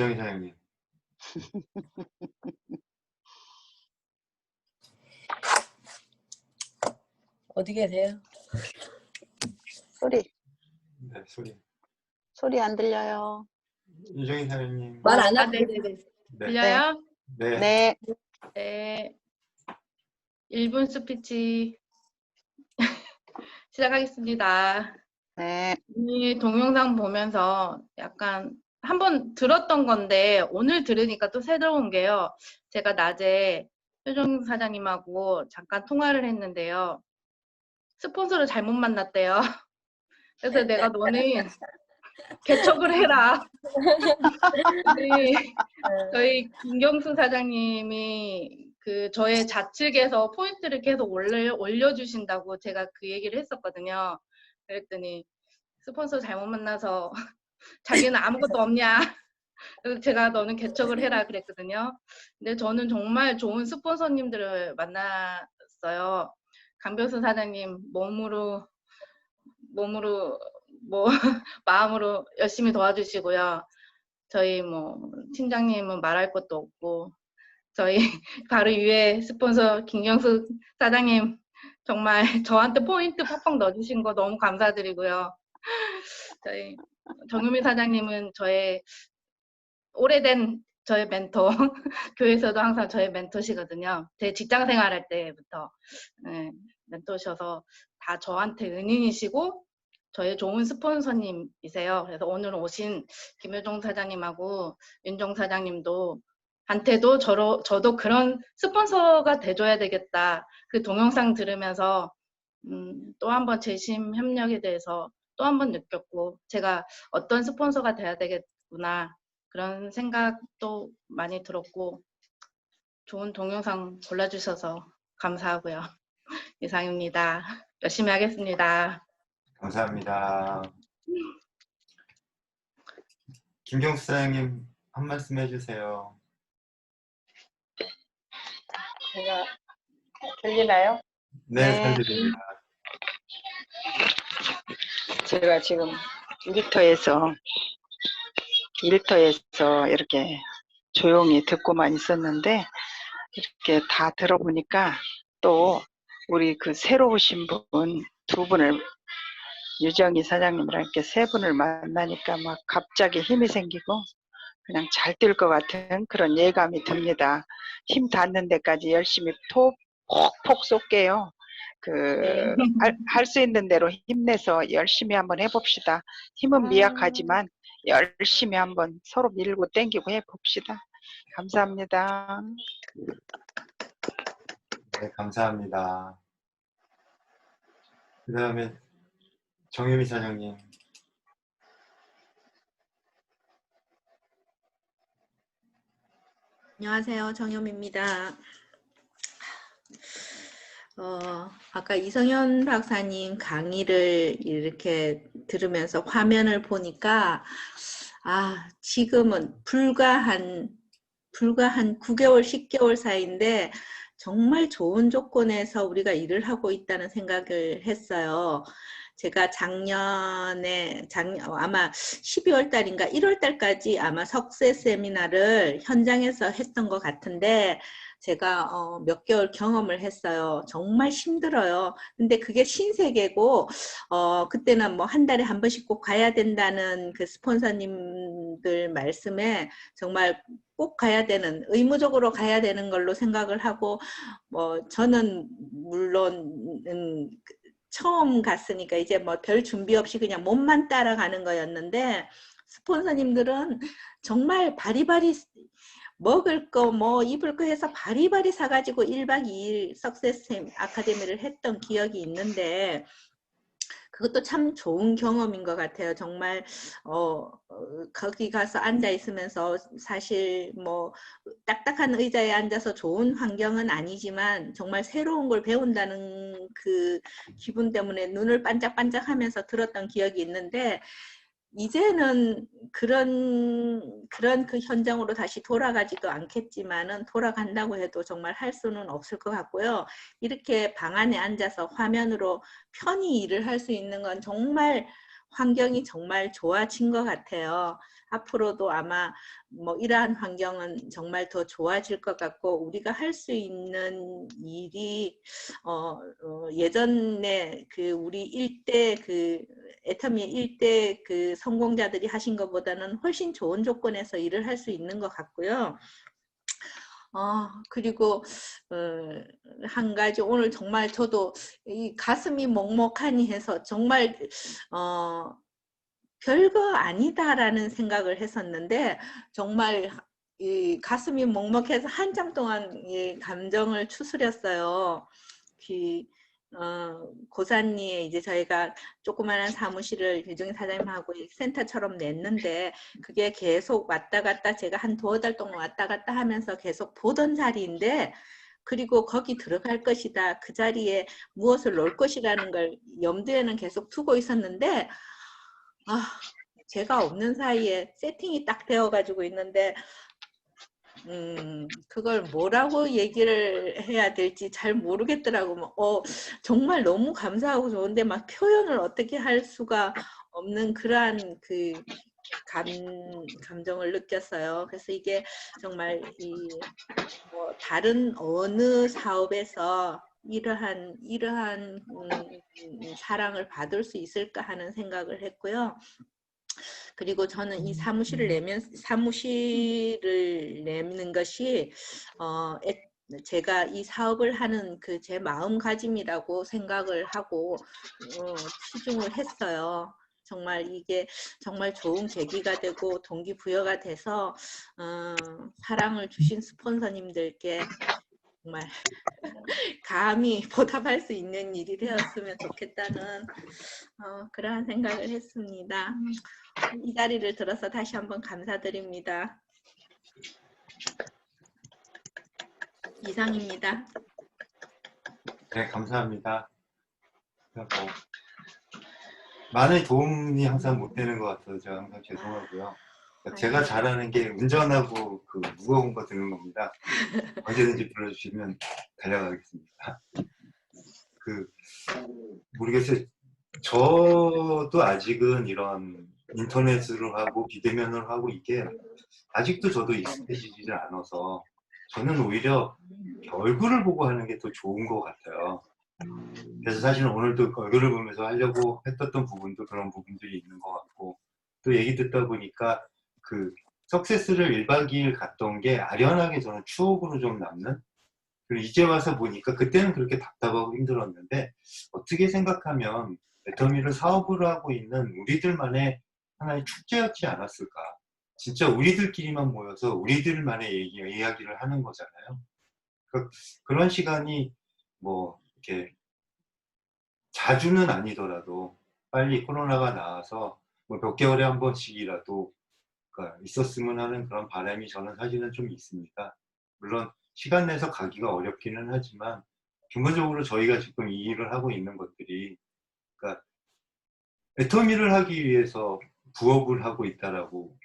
이정희 사장님. 어디 계세요? 소리, 네, 소리. 소리 안 들려요. 이정희 사장님. 말안 아, 하고 네. 계세요. 네. 들려요? 네. 네, 네. 1분 스피치 시작하겠습니다. 네, 이 동영상 보면서 약간 한번 들었던 건데 오늘 들으니까 또 새로운 게요. 제가 낮에 표정 사장님하고 잠깐 통화를 했는데요. 스폰서를 잘못 만났대요. 그래서 내가 너는 개척을 해라. 우리 저희 김경수 사장님이 그 저의 좌측에서 포인트를 계속 올려, 올려주신다고 제가 그 얘기를 했었거든요. 그랬더니 스폰서 잘못 만나서 자기는 아무것도 없냐. 제가 너는 개척을 해라 그랬거든요. 근데 저는 정말 좋은 스폰서님들을 만났어요. 강병수 사장님 몸으로 몸으로 뭐 마음으로 열심히 도와주시고요. 저희 뭐 팀장님은 말할 것도 없고 저희 바로 위에 스폰서 김경수 사장님 정말 저한테 포인트 팍팍 넣어주신 거 너무 감사드리고요. 저희 정유미 사장님은 저의 오래된 저의 멘토 교회에서도 항상 저의 멘토시거든요. 제 직장 생활할 때부터 네, 멘토셔서 다 저한테 은인이시고 저의 좋은 스폰서님이세요. 그래서 오늘 오신 김효종 사장님하고 윤종 사장님도 한테도 저로, 저도 그런 스폰서가 돼줘야 되겠다. 그 동영상 들으면서 음, 또 한번 재심 협력에 대해서 또 한 번 느꼈고 제가 어떤 스폰서가 돼야 되겠구나 그런 생각도 많이 들었고 좋은 동영상 골라주셔서 감사하고요. 이상입니다. 열심히 하겠습니다. 감사합니다. 김경수 사장님 한 말씀 해주세요. 제가 들리나요? 네, 네. 잘 들립니다. 제가 지금 일터에서 일터에서 이렇게 조용히 듣고만 있었는데 이렇게 다 들어보니까 또 우리 그 새로 오신 분 두 분을 유정희 사장님이랑 이렇게 세 분을 만나니까 막 갑자기 힘이 생기고 그냥 잘 뛸 것 같은 그런 예감이 듭니다. 힘 닿는 데까지 열심히 톡, 톡톡 쏠게요. 그, 할수 있는 대로 힘내서 열심히 한번 해봅시다. 힘은 미약하지만 열심히 한번 서로 밀고 땡기고 해봅시다. 감사합니다. 네, 감사합니다. 그 다음에 정유미 사장님. 안녕하세요. 정효미입니다. 어, 아까 이성현 박사님 강의를 이렇게 들으면서 화면을 보니까 아, 지금은 불과 한 불과 한 9개월, 10개월 사이인데 정말 좋은 조건에서 우리가 일을 하고 있다는 생각을 했어요. 제가 작년에 작 아마 12월 달인가 1월 달까지 아마 석세 세미나를 현장에서 했던 것 같은데 제가 어, 몇 개월 경험을 했어요. 정말 힘들어요. 근데 그게 신세계고 어, 그때는 뭐 한 달에 한 번씩 꼭 가야 된다는 그 스폰서님들 말씀에 정말 꼭 가야 되는 의무적으로 가야 되는 걸로 생각을 하고 뭐 저는 물론 음, 처음 갔으니까 이제 뭐 별 준비 없이 그냥 몸만 따라가는 거였는데 스폰서님들은 정말 바리바리 먹을 거 뭐 입을 거 해서 바리바리 사가지고 1박 2일 석세스 아카데미를 했던 기억이 있는데 그것도 참 좋은 경험인 것 같아요. 정말 어, 어, 거기 가서 앉아 있으면서 사실 뭐 딱딱한 의자에 앉아서 좋은 환경은 아니지만 정말 새로운 걸 배운다는 그 기분 때문에 눈을 반짝반짝하면서 들었던 기억이 있는데 이제는 그런 그런 그 현장으로 다시 돌아가지도 않겠지만은 돌아간다고 해도 정말 할 수는 없을 것 같고요. 이렇게 방 안에 앉아서 화면으로 편히 일을 할 수 있는 건 정말 환경이 정말 좋아진 것 같아요. 앞으로도 아마 뭐 이러한 환경은 정말 더 좋아질 것 같고 우리가 할 수 있는 일이 어, 어, 예전에 그 우리 일대 그 애터미 일대 그 성공자들이 하신 것보다는 훨씬 좋은 조건에서 일을 할 수 있는 것 같고요. 어, 그리고 어, 한 가지 오늘 정말 저도 이 가슴이 먹먹하니 해서 정말 어, 별거 아니다라는 생각을 했었는데 정말 이 가슴이 먹먹해서 한참 동안 이 감정을 추스렸어요. 그 어, 고산리에 이제 저희가 조그마한 사무실을 유정희 사장님하고 이 센터처럼 냈는데 그게 계속 왔다 갔다 제가 한 두어 달 동안 왔다 갔다 하면서 계속 보던 자리인데 그리고 거기 들어갈 것이다. 그 자리에 무엇을 놓을 것이라는 걸 염두에는 계속 두고 있었는데 아, 제가 없는 사이에 세팅이 딱 되어 가지고 있는데 음, 그걸 뭐라고 얘기를 해야 될지 잘 모르겠더라고. 뭐, 어, 정말 너무 감사하고 좋은데 막 표현을 어떻게 할 수가 없는 그러한 그 감, 감정을 느꼈어요. 그래서 이게 정말 이 뭐 다른 어느 사업에서 이러한 이러한 음, 사랑을 받을 수 있을까 하는 생각을 했고요. 그리고 저는 이 사무실을 내면 사무실을 내는 것이 어 애- 제가 이 사업을 하는 그 제 마음가짐이라고 생각을 하고 어, 치중을 했어요. 정말 이게 정말 좋은 계기가 되고 동기부여가 돼서 어, 사랑을 주신 스폰서님들께 정말 감히 보답할 수 있는 일이 되었으면 좋겠다는 어, 그러한 생각을 했습니다. 이 자리를 들어서 다시 한번 감사드립니다. 이상입니다. 네, 감사합니다. 뭐, 많은 도움이 항상 못 되는 것 같아서 제가 항상 죄송하고요. 제가 잘하는 게 운전하고 그 무거 운 거 드는 겁니다. 언제든지 불러주시면 달려가겠습니다. 그 모르겠어요. 저도 아직은 이런 인터넷으로 하고 비대면으로 하고 이게 아직도 저도 익숙해지지 않아서 저는 오히려 얼굴을 보고 하는 게 더 좋은 것 같아요. 그래서 사실은 오늘도 얼굴을 보면서 하려고 했었던 부분도 그런 부분들이 있는 것 같고 또 얘기 듣다 보니까 그 석세스를 1박 2일 갔던 게 아련하게 저는 추억으로 좀 남는 그리고 이제 와서 보니까 그때는 그렇게 답답하고 힘들었는데 어떻게 생각하면 애터미를 사업으로 하고 있는 우리들만의 하나의 축제였지 않았을까 진짜 우리들끼리만 모여서 우리들만의 얘기, 이야기를 하는 거잖아요 그, 그런 시간이 뭐 이렇게 자주는 아니더라도 빨리 코로나가 나와서 뭐 몇 개월에 한 번씩이라도 그러니까 있었으면 하는 그런 바람이 저는 사실은 좀 있습니다. 물론 시간 내서 가기가 어렵기는 하지만 근본적으로 저희가 지금 이 일을 하고 있는 것들이 그러니까 애터미를 하기 위해서 부업을 하고 있다라고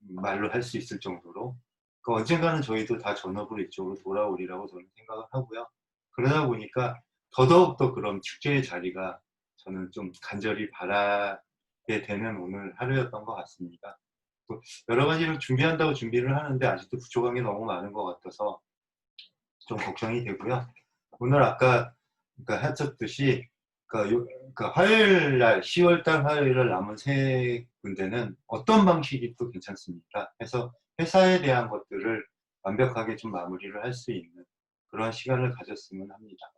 말로 할 수 있을 정도로 그 언젠가는 저희도 다 전업으로 이쪽으로 돌아오리라고 저는 생각을 하고요. 그러다 보니까 더더욱더 그런 축제의 자리가 저는 좀 간절히 바라게 되는 오늘 하루였던 것 같습니다. 또 여러 가지를 준비한다고 준비를 하는데 아직도 부족한 게 너무 많은 것 같아서 좀 걱정이 되고요. 오늘 아까 그러니까 하셨듯이 그러니까 요- 그러니까 화요일 날 10월 달 화요일 날 남은 세 군데는 어떤 방식이 또 괜찮습니까? 해서 회사에 대한 것들을 완벽하게 좀 마무리를 할 수 있는 그런 시간을 가졌으면 합니다.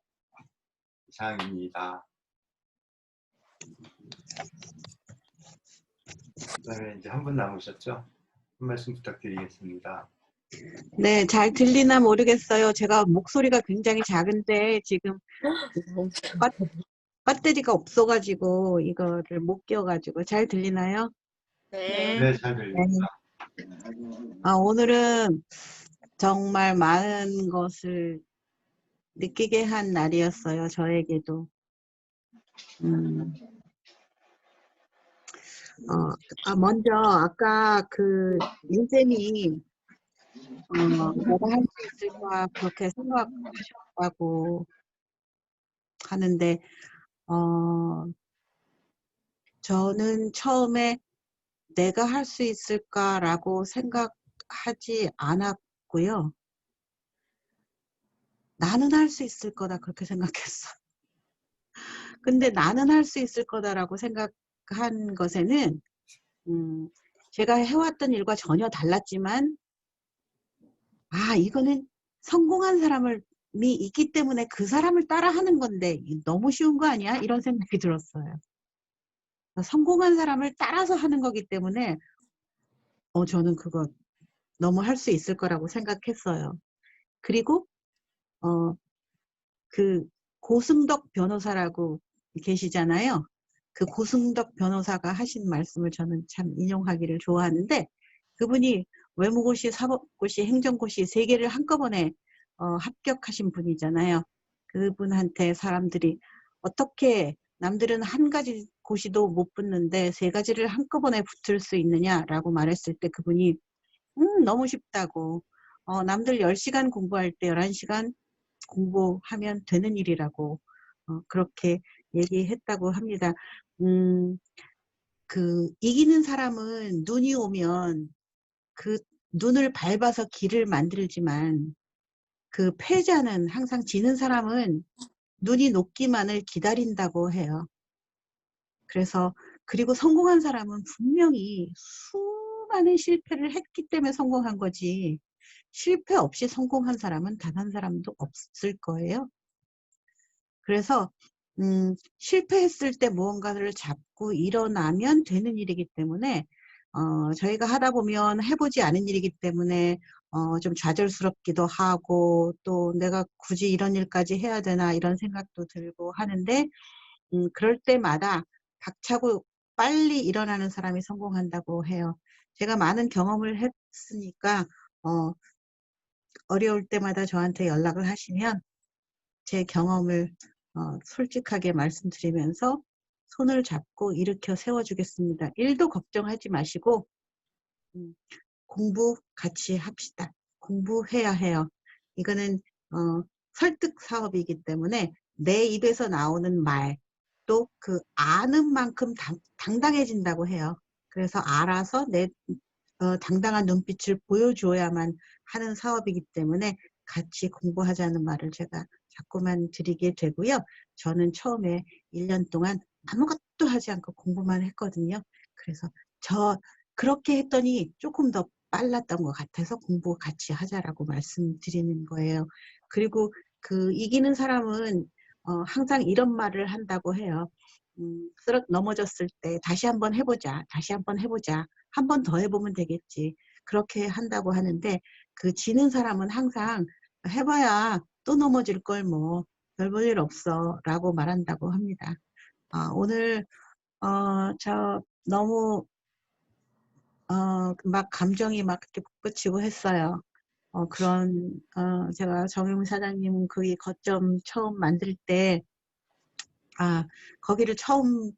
이상입니다. 그다음에 이제 한 분 남으셨죠? 한 말씀 부탁드리겠습니다. 네, 잘 들리나 모르겠어요. 제가 목소리가 굉장히 작은데 지금 배터리가 없어가지고 이거를 못 껴가지고 잘 들리나요? 네. 네, 잘 들립니다. 아, 오늘은 정말 많은 것을 느끼게 한 날이었어요. 저에게도. 음. 어, 아, 먼저 아까 그 윤쌤이 어, 내가 할 수 있을까 그렇게 생각하셨다고 하는데 어, 저는 처음에 내가 할 수 있을까라고 생각하지 않았고요. 나는 할 수 있을 거다 그렇게 생각했어. 근데 나는 할 수 있을 거다라고 생각한 것에는 음, 제가 해왔던 일과 전혀 달랐지만 아 이거는 성공한 사람이 있기 때문에 그 사람을 따라하는 건데 이 너무 쉬운 거 아니야? 이런 생각이 들었어요. 성공한 사람을 따라서 하는 거기 때문에 어 저는 그거 너무 할 수 있을 거라고 생각했어요. 그리고 어 그 고승덕 변호사라고 계시잖아요. 그 고승덕 변호사가 하신 말씀을 저는 참 인용하기를 좋아하는데 그분이 외무고시, 사법고시, 행정고시 세 개를 한꺼번에 어, 합격하신 분이잖아요. 그분한테 사람들이 어떻게 남들은 한 가지 고시도 못 붙는데 세 가지를 한꺼번에 붙을 수 있느냐라고 말했을 때 그분이 음 너무 쉽다고 어, 남들 10시간 공부할 때 11시간 공부하면 되는 일이라고 어, 그렇게 얘기했다고 합니다. 음, 그 이기는 사람은 눈이 오면 그 눈을 밟아서 길을 만들지만 그 패자는 항상 지는 사람은 눈이 녹기만을 기다린다고 해요. 그래서 그리고 성공한 사람은 분명히 수많은 실패를 했기 때문에 성공한 거지 실패 없이 성공한 사람은 단 한 사람도 없을 거예요. 그래서 음, 실패했을 때 무언가를 잡고 일어나면 되는 일이기 때문에 어, 저희가 하다 보면 해보지 않은 일이기 때문에 어, 좀 좌절스럽기도 하고 또 내가 굳이 이런 일까지 해야 되나 이런 생각도 들고 하는데 음, 그럴 때마다 박차고 빨리 일어나는 사람이 성공한다고 해요. 제가 많은 경험을 했으니까 어, 어려울 때마다 저한테 연락을 하시면 제 경험을 어, 솔직하게 말씀드리면서 손을 잡고 일으켜 세워주겠습니다. 일도 걱정하지 마시고 음, 공부 같이 합시다. 공부해야 해요. 이거는 어, 설득 사업이기 때문에 내 입에서 나오는 말 또 그 아는 만큼 당, 당당해진다고 해요. 그래서 알아서 내 어, 당당한 눈빛을 보여줘야만 하는 사업이기 때문에 같이 공부하자는 말을 제가 자꾸만 드리게 되고요. 저는 처음에 1년 동안 아무것도 하지 않고 공부만 했거든요. 그래서 저 그렇게 했더니 조금 더 빨랐던 것 같아서 공부 같이 하자라고 말씀드리는 거예요. 그리고 그 이기는 사람은 어, 항상 이런 말을 한다고 해요. 음, 쓰러 넘어졌을 때 다시 한번 해보자, 다시 한번 해보자, 한 번 더 해보면 되겠지. 그렇게 한다고 하는데 그 지는 사람은 항상 해봐야 또 넘어질 걸 뭐 별 볼 일 없어 라고 말한다고 합니다. 아, 오늘 어, 저 너무 어, 막 감정이 막 이렇게 북받치고 했어요. 어, 그런 어, 제가 정용 사장님 거기 거점 처음 만들 때 아, 거기를 처음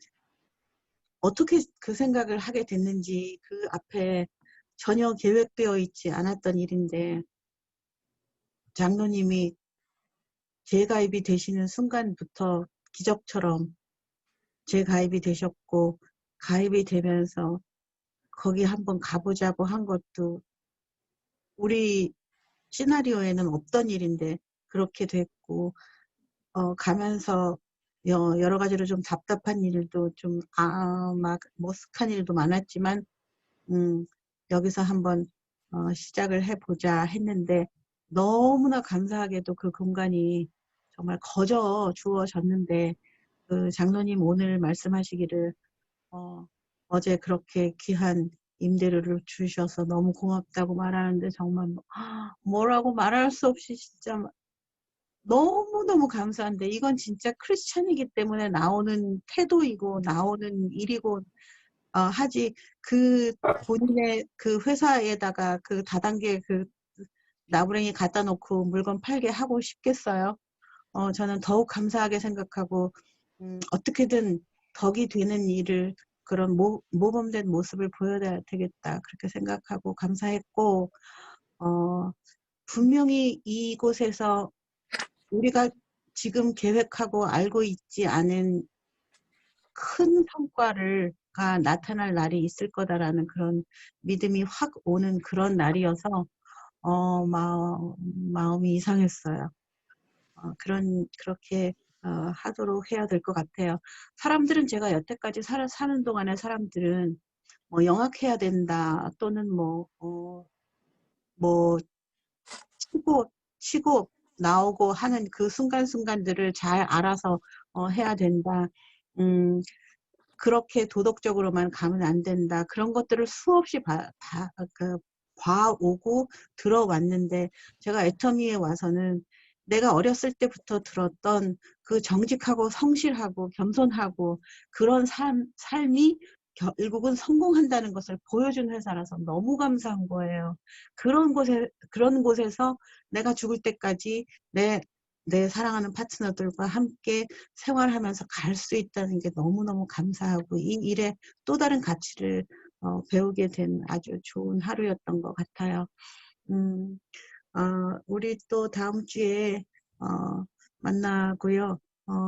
어떻게 그 생각을 하게 됐는지 그 앞에 전혀 계획되어 있지 않았던 일인데 장로님이 재가입이 되시는 순간부터 기적처럼 재가입이 되셨고 가입이 되면서 거기 한번 가보자고 한 것도 우리 시나리오에는 없던 일인데 그렇게 됐고 어, 가면서 여, 여러 가지로 좀 답답한 일도 좀 아, 막 머쓱한 일도 많았지만 음, 여기서 한번 어, 시작을 해보자 했는데 너무나 감사하게도 그 공간이 정말 거저 주어졌는데 그 장로님 오늘 말씀하시기를 어, 어제 그렇게 귀한 임대료를 주셔서 너무 고맙다고 말하는데 정말 뭐- 뭐라고 말할 수 없이 진짜 너무너무 감사한데 이건 진짜 크리스천이기 때문에 나오는 태도이고 나오는 일이고 어, 하지 그 본인의 그 회사에다가 그 다단계 그 나부랭이 갖다 놓고 물건 팔게 하고 싶겠어요. 어, 저는 더욱 감사하게 생각하고 음, 어떻게든 덕이 되는 일을 그런 모, 모범된 모습을 보여야 되겠다 그렇게 생각하고 감사했고 어, 분명히 이곳에서 우리가 지금 계획하고 알고 있지 않은 큰 성과를 가 나타날 날이 있을 거다라는 그런 믿음이 확 오는 그런 날이어서 어, 마음, 마음이 이상했어요. 어, 그런 그렇게 어, 하도록 해야 될 것 같아요. 사람들은 제가 여태까지 살, 사는 동안에 사람들은 뭐 영악해야 된다 또는 뭐, 어, 뭐 치고 치고 나오고 하는 그 순간순간들을 잘 알아서 어, 해야 된다. 음, 그렇게 도덕적으로만 가면 안 된다. 그런 것들을 수없이 봐, 봐, 그, 봐오고 들어왔는데 제가 애터미에 와서는 내가 어렸을 때부터 들었던 그 정직하고 성실하고 겸손하고 그런 삶, 삶이 결국은 성공한다는 것을 보여준 회사라서 너무 감사한 거예요. 그런 곳에, 그런 곳에서 내가 죽을 때까지 내, 내 사랑하는 파트너들과 함께 생활하면서 갈 수 있다는 게 너무너무 감사하고 이 일에 또 다른 가치를 어, 배우게 된 아주 좋은 하루였던 것 같아요. 음, 어, 우리 또 다음 주에 어, 만나고요.